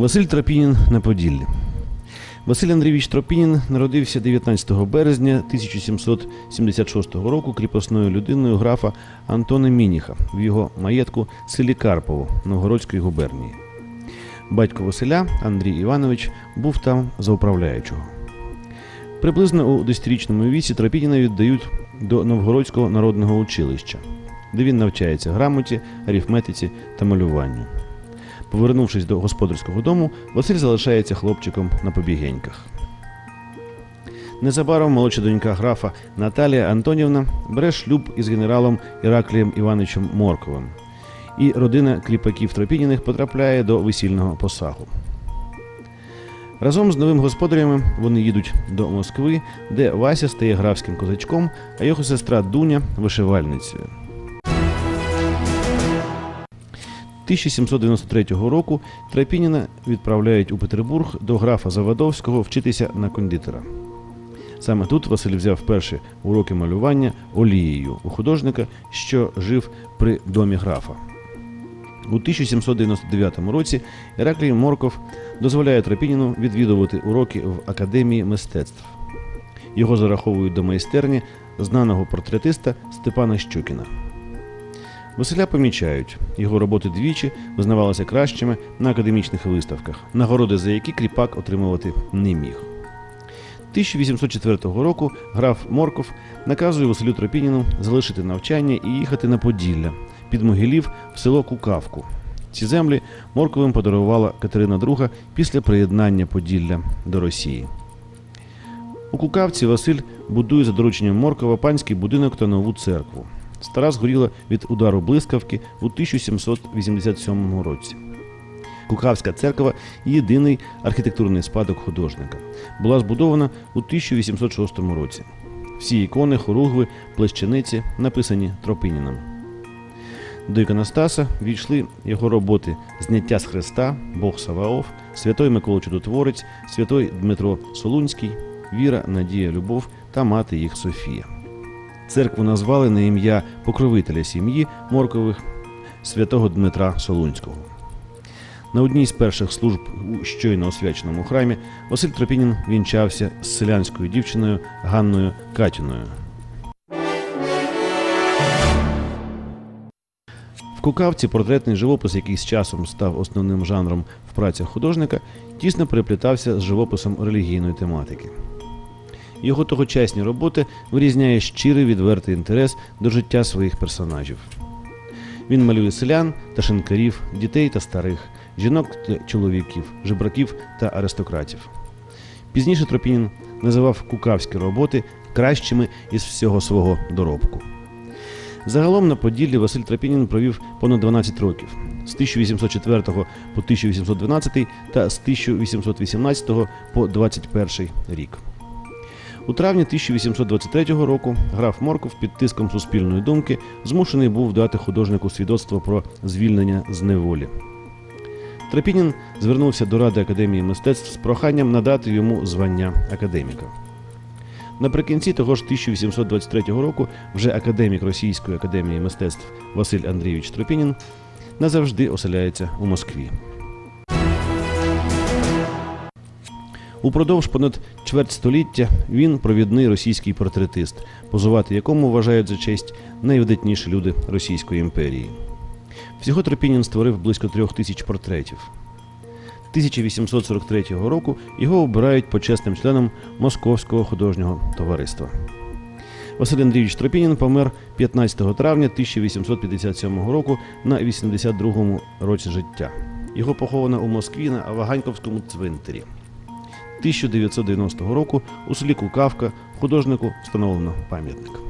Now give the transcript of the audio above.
Василь Тропінін на Поділлі. Василь Андрійович Тропінін народився 19 березня 1776 року кріпосною людиною графа Антона Мініха в його маєтку селі Карпово Новгородської губернії. Батько Василя Андрій Іванович був там за управляючого. Приблизно у 10-річному віці Тропініна віддають до Новгородського народного училища, де він навчається грамоті, арифметиці та малюванню. Повернувшись до господарського дому, Василь залишається хлопчиком на побігеньках. Незабаром молодша донька графа Наталія Антонівна бере шлюб із генералом Іраклієм Івановичем Морковим, і родина кліпаків Тропініних потрапляє до весільного посагу. Разом з новим господарями вони їдуть до Москви, де Вася стає графським козачком, а його сестра Дуня вишивальницею. 1793 року Тропініна відправляють у Петербург до графа Завадовського вчитися на кондитера. Саме тут Василь взяв перші уроки малювання олією у художника, що жив при домі графа. У 1799 році Іраклій Морков дозволяє Тропініну відвідувати уроки в Академії мистецтв. Його зараховують до майстерні знаного портретиста Степана Щукіна. Василя помічають, його роботи двічі визнавалися кращими на академічних виставках, нагороди за які кріпак отримувати не міг. 1804 року граф Морков наказує Василю Тропініну залишити навчання і їхати на Поділля під Могилів в село Кукавку. Ці землі Морковим подарувала Катерина II після приєднання Поділля до Росії. У Кукавці Василь будує за дорученням Моркова панський будинок та нову церкву. Стара згоріла від удару блискавки у 1787 році. Кукавська церква єдиний архітектурний спадок художника. Була збудована у 1806 році. Всі ікони, хоругви, плещаниці написані Тропиніном. До іконостаса війшли його роботи Зняття з Христа, Бог Саваоф, Святой Микола Чудотворець, Святой Дмитро Солунський, Віра, Надія, Любов та мати їх Софія. Церкву назвали на ім'я покровителя сім'ї Моркових святого Дмитра Солунського. На одній з перших служб у щойно освяченому храмі Василь Тропінін вінчався з селянською дівчиною Ганною Катіною. В Кукавці портретний живопис, який з часом став основним жанром в працях художника, тісно переплітався з живописом релігійної тематики. Його тогочасні роботи вирізняє щирий відвертий інтерес до життя своїх персонажів. Він малює селян та шинкарів, дітей та старих, жінок та чоловіків, жебраків та аристократів. Пізніше Тропінін називав кукавські роботи кращими із всього свого доробку. Загалом на Поділлі Василь Тропінін провів понад 12 років з 1804 по 1812 та з 1818 по 21 рік. У травні 1823 року граф Морков під тиском суспільної думки змушений був дати художнику свідоцтво про звільнення з неволі. Трепінін звернувся до Ради академії мистецтв з проханням надати йому звання академіка. Наприкінці того ж 1823 року вже академік Російської академії мистецтв Василь Андрійович Тропінін назавжди оселяється у Москві. Упродовж понад чверть століття він провідний російський портретист, позувати якому вважають за честь найвидатніші люди Російської імперії. Всього Тропінін створив близько трьох тисяч портретів. 1843 року його обирають почесним членом Московського художнього товариства. Василь Андрійович Тропінін помер 15 травня 1857 року на 82-му році життя. Його поховано у Москві на Аваганьковському цвинтарі. 1990 року у селі Кукавка художнику встановлено пам'ятник.